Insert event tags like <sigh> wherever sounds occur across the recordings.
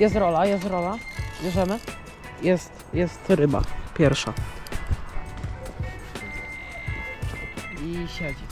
Jest rola, jest rola. Bierzemy. Jest, jest ryba. Pierwsza. I siedzi.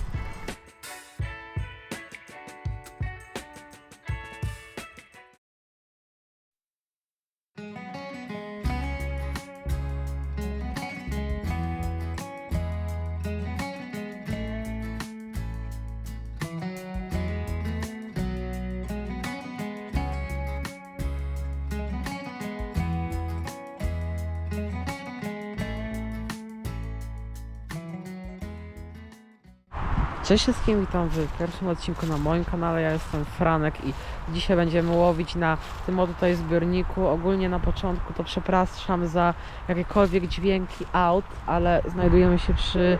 Cześć wszystkim, witam w pierwszym odcinku na moim kanale. Ja jestem Franek i dzisiaj będziemy łowić na tym oto tutaj zbiorniku. Ogólnie na początku to przepraszam za jakiekolwiek dźwięki aut, ale znajdujemy się przy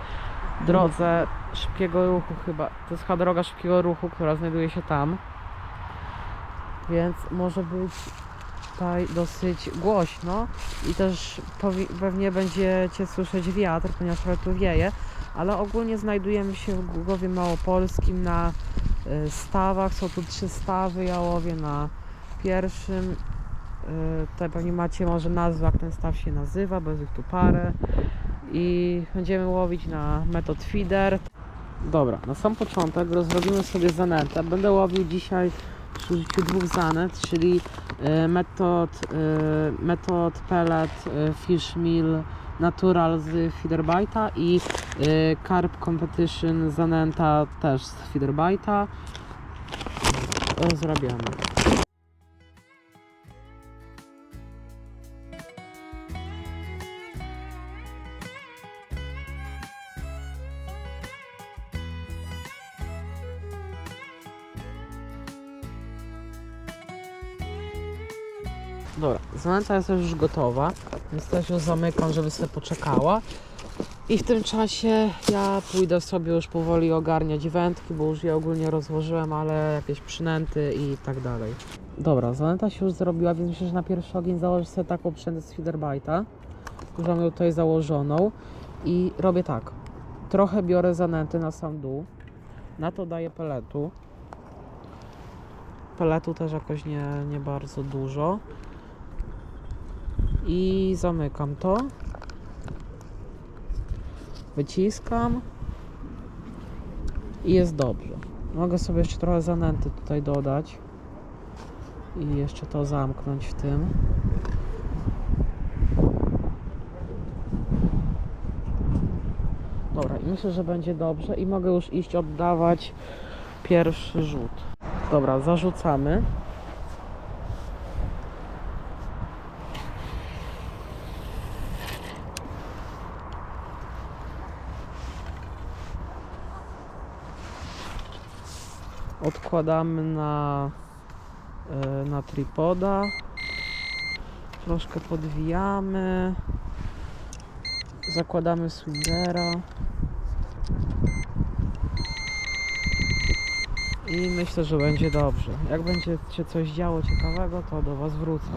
drodze szybkiego ruchu chyba. To jest chyba droga szybkiego ruchu, która znajduje się tam. Więc może być tutaj dosyć głośno i też pewnie będziecie słyszeć wiatr, ponieważ trochę tu wieje ale ogólnie znajdujemy się w Głogowie Małopolskim na y, stawach. Są tu trzy stawy, ja łowię na pierwszym. Y, Tutaj pewnie macie może nazwę, jak ten staw się nazywa, bo jest ich tu parę. I będziemy łowić na metod feeder. Dobra, na sam początek rozrobimy sobie zanętę. Będę łowił dzisiaj przy użyciu dwóch zanet, czyli y, metod, y, metod pellet, y, fish meal, natural z feederbite'a i carp competition zanęta też z feederbite'a. Rozrabiamy. Zanęta jest już gotowa, więc też ją zamykam, żeby sobie poczekała. I w tym czasie ja pójdę sobie już powoli ogarniać wędki, bo już je ogólnie rozłożyłem, ale jakieś przynęty i tak dalej. Dobra, zanęta się już zrobiła, więc myślę, że na pierwszy ogień założę sobie taką przynętę z feederbite'a. Już mam tutaj założoną. I robię tak. Trochę biorę zanęty na sam dół. Na to daję peletu. Peletu też jakoś nie, nie bardzo dużo. I zamykam to. Wyciskam. I jest dobrze. Mogę sobie jeszcze trochę zanęty tutaj dodać. I jeszcze to zamknąć w tym. Dobra, i myślę, że będzie dobrze i mogę już iść oddawać pierwszy rzut. Dobra, zarzucamy. Odkładamy na, e, na tripoda. Troszkę podwijamy. Zakładamy swingera. I myślę, że będzie dobrze. Jak będzie się coś działo ciekawego, to do Was wrócę.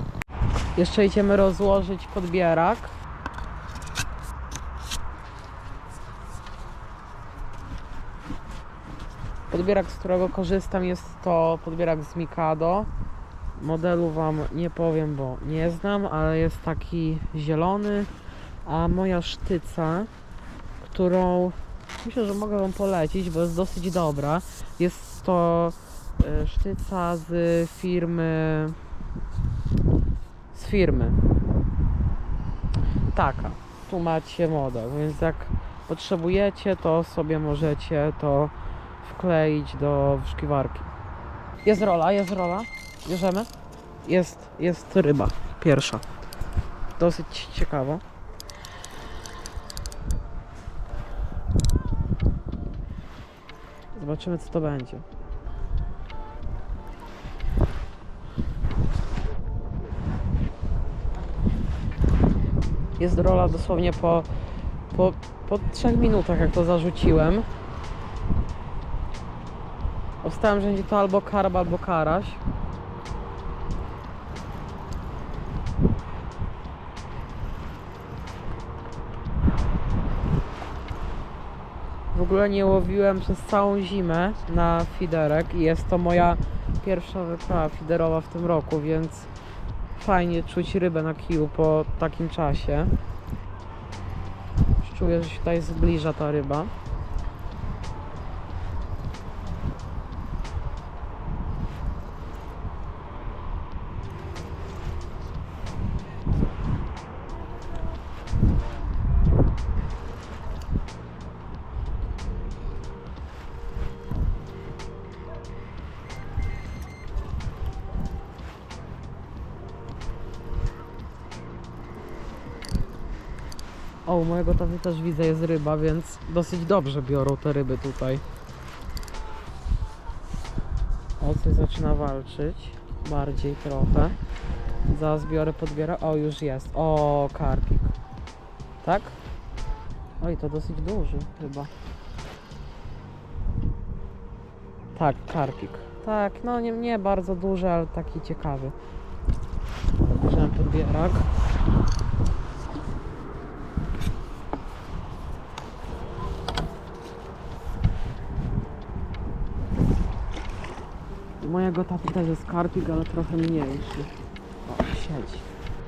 Jeszcze idziemy rozłożyć podbierak. Podbierak, z którego korzystam jest to podbierak z Mikado. Modelu Wam nie powiem, bo nie znam, ale jest taki zielony. A moja sztyca, którą myślę, że mogę Wam polecić, bo jest dosyć dobra. Jest to e, sztyca z firmy z firmy. Taka. Tu macie model, więc jak potrzebujecie, to sobie możecie to wkleić do wyszukiwarki. Jest rola, jest rola. Bierzemy. Jest, jest ryba. Pierwsza. Dosyć ciekawa. Zobaczymy co to będzie. Jest rola dosłownie po, po, po 3 minutach jak to zarzuciłem. Obstałem, że będzie to albo karb, albo karaś. W ogóle nie łowiłem przez całą zimę na fiderek i jest to moja pierwsza wyprawa fiderowa w tym roku, więc fajnie czuć rybę na kiju po takim czasie. Czuję, że się tutaj zbliża ta ryba. U mojego taty też widzę jest ryba, więc dosyć dobrze biorą te ryby tutaj. O, coś zaczyna walczyć. Bardziej trochę. Zaraz biorę, podbiorę. O, już jest. O, karpik. Tak? Oj, to dosyć duży chyba. Tak, karpik. Tak, no nie, nie bardzo duży, ale taki ciekawy. Bierzemy podbierak. Taty też jest karpik, ale trochę mniejszy. O, siedzi.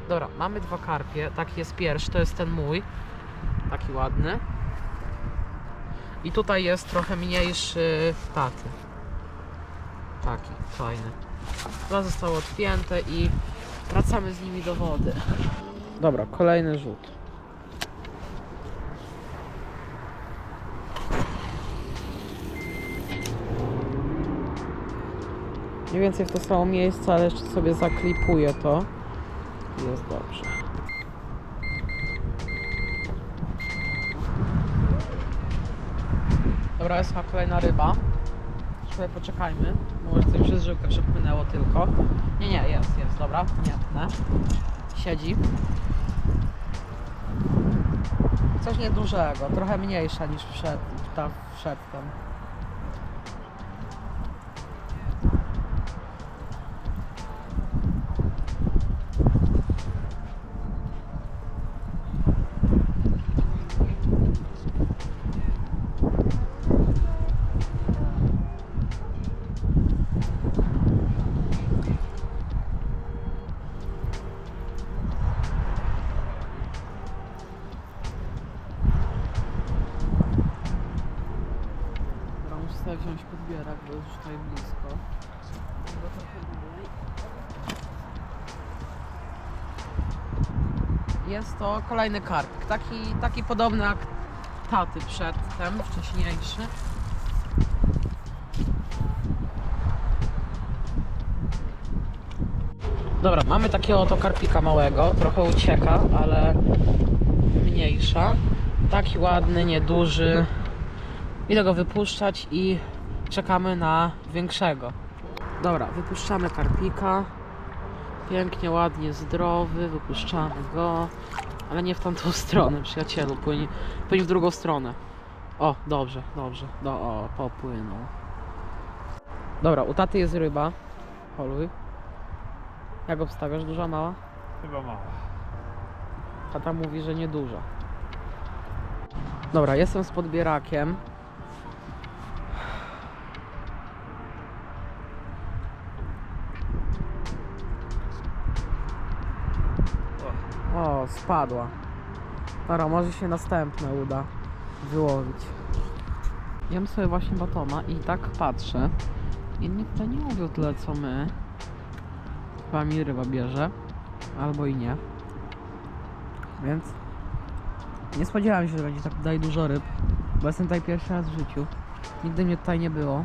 Dobra, mamy dwa karpie. Taki jest pierwszy, to jest ten mój. Taki ładny. I tutaj jest trochę mniejszy taty. Taki, fajny. Dwa zostały odpięte i wracamy z nimi do wody. Dobra, kolejny rzut. Mniej więcej w to samo miejsce, ale jeszcze sobie zaklipuję to. Jest dobrze. Dobra, jest chyba kolejna ryba. Sobie poczekajmy. Może coś przez żyłkę przepłynęło tylko. Nie, nie, jest, jest, dobra. Nie tnę. Siedzi. Coś niedużego, trochę mniejsza niż przed, ta przedtem. Sobie wziąć podbierak, bo jest już tutaj blisko. Jest to kolejny karpik, taki, taki podobny jak taty przedtem, wcześniejszy. Dobra, mamy takiego oto karpika małego, trochę ucieka, ale mniejsza. Taki ładny, nieduży. Idę go wypuszczać i czekamy na większego. Dobra, wypuszczamy karpika. Pięknie, ładnie, zdrowy, wypuszczamy go. Ale nie w tamtą <laughs> stronę, przyjacielu, płyń, płyń w drugą stronę. O, dobrze, dobrze, do, o, popłynął. Dobra, u taty jest ryba. Holuj. Jak obstawiasz, duża, mała? Chyba mała. Tata mówi, że nieduża. Dobra, jestem z podbierakiem. O, spadła. Dobra, może się następne uda wyłowić. Jem sobie właśnie batona i tak patrzę. Inni tutaj nie mówią tyle co my. Chyba mi ryba bierze. Albo i nie. Więc nie spodziewałem się, że będzie tak tutaj dużo ryb, bo jestem tutaj pierwszy raz w życiu. Nigdy mnie tutaj nie było.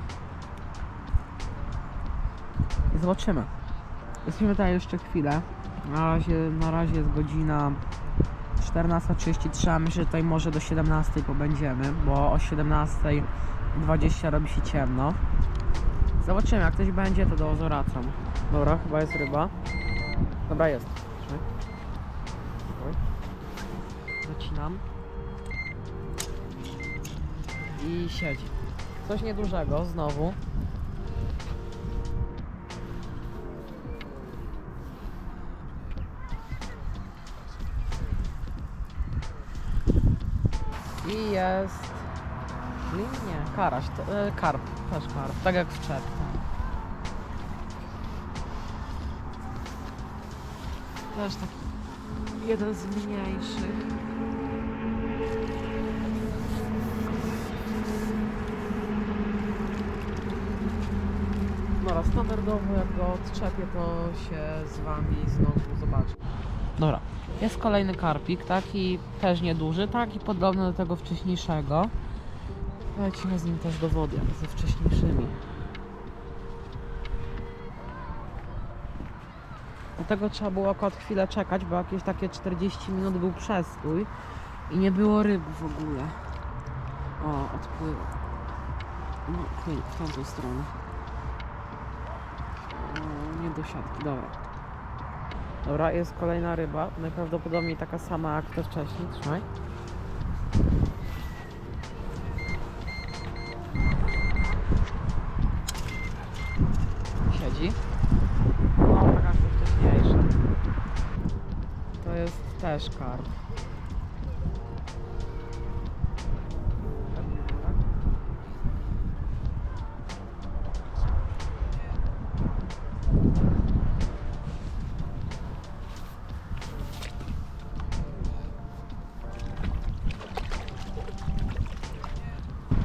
I zobaczymy. Jesteśmy tutaj jeszcze chwilę. Na razie, na razie jest godzina 14.33, a myślę, że tutaj może do 17.00 pobędziemy, bo o 17.20 robi się ciemno. Zobaczymy, jak ktoś będzie, to do wracam. Dobra, chyba jest ryba. Dobra, jest. Zacinam. I siedzi. Coś niedużego znowu. I jest... Nie, karaś, to, e, karp, też karp, tak jak w czerwcu. Też taki jeden z mniejszych. Dobra, standardowo jak go odczepię, to się z wami znowu zobaczę. Dobra, jest kolejny karpik, taki też nieduży, taki podobny do tego wcześniejszego. Lecimy z nim też do wody, ze wcześniejszymi. Dlatego trzeba było akurat chwilę czekać, bo jakieś takie 40 minut był przestój i nie było ryb w ogóle. O, odpływa. No, w tamtą stronę. O, nie do siatki, dobra. Dobra, jest kolejna ryba. Najprawdopodobniej taka sama jak te wcześniej. Trzymaj. Siedzi. No, te wcześniejsza. To jest też karp.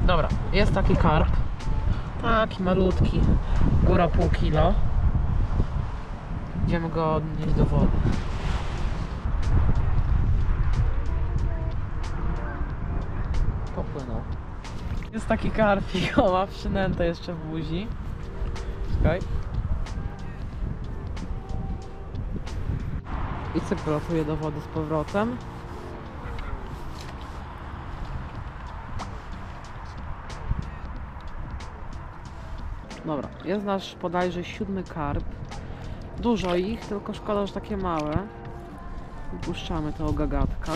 Dobra, jest taki karp. Taki malutki. Góra pół kilo. Idziemy go odnieść do wody. Popłynął. Jest taki karpik, <laughs> o ma przynętę jeszcze w buzi. Czekaj. I cykl latuje do wody z powrotem. Dobra, jest nasz bodajże siódmy karp. Dużo ich, tylko szkoda, że takie małe. Wypuszczamy tego gagatka.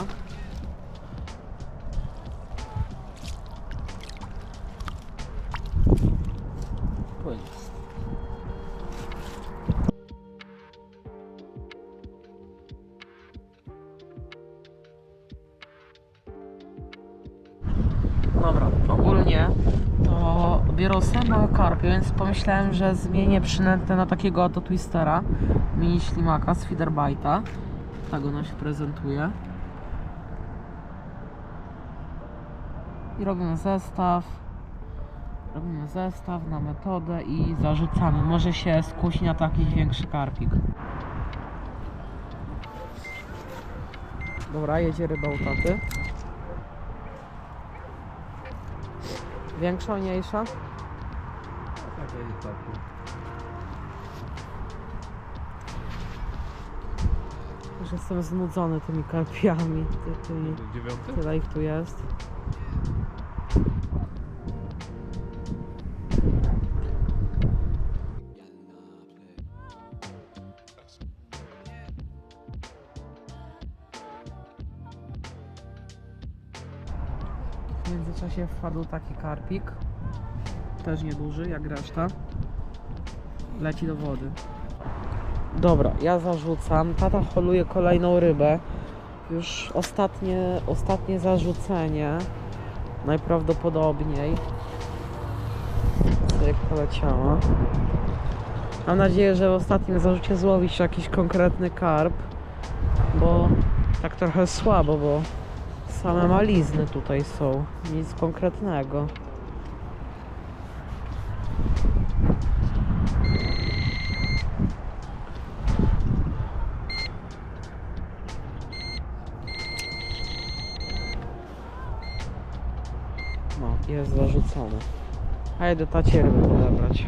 Pomyślałem, że zmienię przynętę na takiego oto twistera mini ślimaka z feederbite'a. Tak ona się prezentuje. I robimy zestaw. Robimy zestaw na metodę i zarzucamy. Może się skusi na taki większy karpik. Dobra, jedzie ryba u taty. Większa, mniejsza? Taka. Już jestem znudzony tymi karpiami. Ty, tymi, Dziewiąty? tyle ich tu jest. W międzyczasie wpadł taki karpik. Też nieduży, jak reszta. Leci do wody. Dobra, ja zarzucam. Tata holuje kolejną rybę. Już ostatnie, ostatnie zarzucenie. Najprawdopodobniej. Jak poleciała. Mam nadzieję, że w ostatnim zarzucie złowi się jakiś konkretny karp. Bo tak trochę słabo, bo same malizny tutaj są. Nic konkretnego. No, jest zarzucone. A jedę tacie ryby odebrać.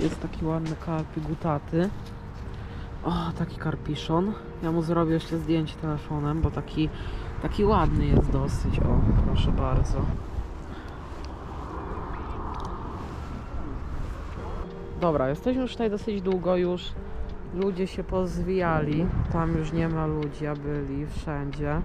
Jest taki ładny karpik u taty. O, taki karpiszon. Ja mu zrobię jeszcze zdjęcie telefonem, bo taki, taki ładny jest dosyć. O, proszę bardzo. Dobra, jesteśmy już tutaj dosyć długo już. Ludzie się pozwijali. Tam już nie ma ludzi, a byli wszędzie.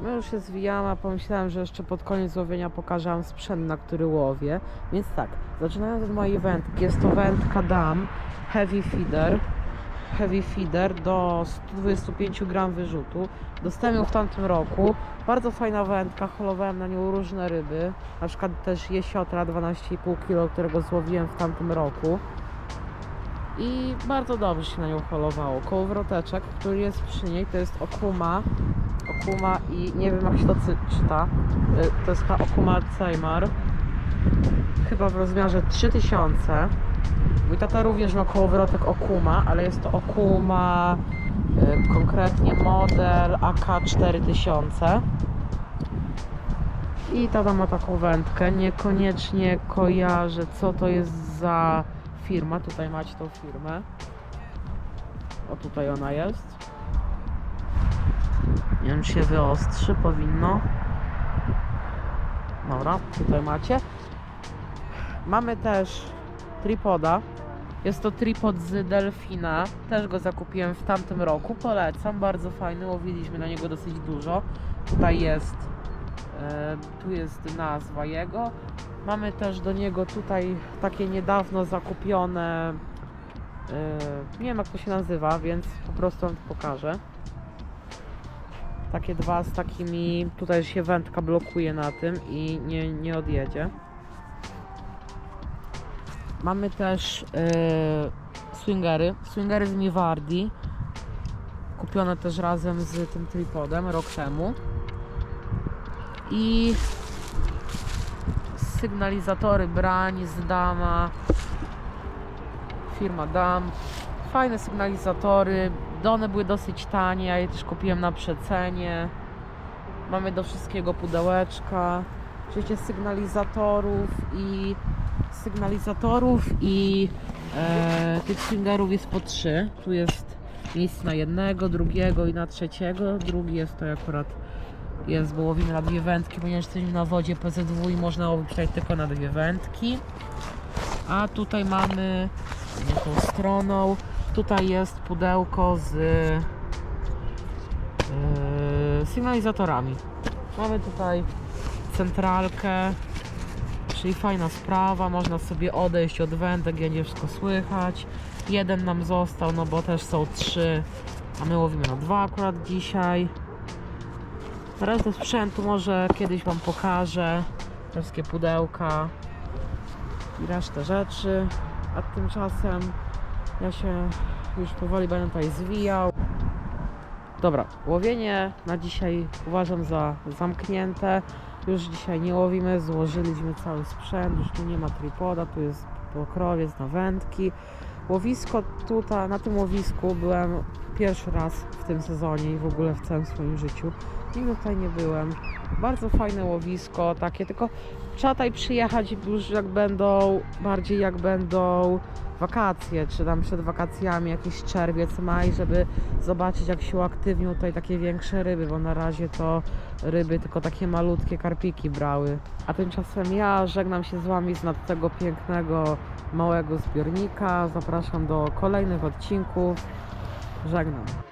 My już się zwijamy, a pomyślałem, że jeszcze pod koniec łowienia pokażę wam sprzęt, na który łowię. Więc tak, zaczynając od mojej wędki, jest to wędka DAM Heavy Feeder. Heavy Feeder do 125 gram wyrzutu. Dostałem ją w tamtym roku. Bardzo fajna wędka, holowałem na nią różne ryby. Na przykład też jesiotra 12,5 kg, którego złowiłem w tamtym roku. i bardzo dobrze się na nią holowało. Kołowroteczek, który jest przy niej, to jest Okuma. Okuma i nie wiem jak się to czyta. Y, To jest chyba Okuma Ceymar. Chyba w rozmiarze 3000. Mój tata również ma kołowrotek Okuma, ale jest to Okuma y, konkretnie model AK4000. I tata ma taką wędkę. Niekoniecznie kojarzę, co to jest za firma. Tutaj macie tą firmę. O, tutaj ona jest. Wiem, czy się wyostrzy. Powinno. Dobra, tutaj macie. Mamy też tripoda. Jest to tripod z Delfina. Też go zakupiłem w tamtym roku. Polecam, bardzo fajny. Łowiliśmy na niego dosyć dużo. Tutaj jest e, tu jest nazwa jego. Mamy też do niego tutaj takie niedawno zakupione e, nie wiem jak to się nazywa, więc po prostu wam to pokażę. Takie dwa z takimi, tutaj się wędka blokuje na tym i nie, nie odjedzie. Mamy też e, swingery, swingery z Miwardi. Kupione też razem z tym tripodem rok temu. I sygnalizatory brań z Dama. Firma Dam. Fajne sygnalizatory. One były dosyć tanie, ja je też kupiłem na przecenie. Mamy do wszystkiego pudełeczka. Oczywiście sygnalizatorów i sygnalizatorów i e, tych swingerów jest po trzy. Tu jest miejsce na jednego, drugiego i na trzeciego. Drugi jest to akurat jest, bo łowimy na dwie wędki, ponieważ jesteśmy na wodzie PZW i można łowić tylko na dwie wędki. A tutaj mamy tą stroną. Tutaj jest pudełko z yy, sygnalizatorami. Mamy tutaj centralkę, czyli fajna sprawa. Można sobie odejść od wędek, będzie wszystko słychać. Jeden nam został, no bo też są trzy, a my łowimy na dwa akurat dzisiaj. Resztę sprzętu może kiedyś Wam pokażę. Wszystkie pudełka i resztę rzeczy. A tymczasem ja się już powoli będę tutaj zwijał. Dobra, łowienie na dzisiaj uważam za zamknięte. Już dzisiaj nie łowimy, złożyliśmy cały sprzęt, już tu nie ma tripoda, tu jest pokrowiec na wędki. Łowisko tutaj, na tym łowisku byłem pierwszy raz w tym sezonie i w ogóle w całym swoim życiu. Nigdy tutaj nie byłem. Bardzo fajne łowisko, takie, tylko trzeba tutaj przyjechać już jak będą, bardziej jak będą wakacje, czy tam przed wakacjami jakiś czerwiec, maj, żeby zobaczyć jak się uaktywnią tutaj takie większe ryby, bo na razie to ryby tylko takie malutkie karpiki brały. A tymczasem ja żegnam się z Wami z nad tego pięknego, małego zbiornika. Zapraszam do kolejnych odcinków. Żegnam.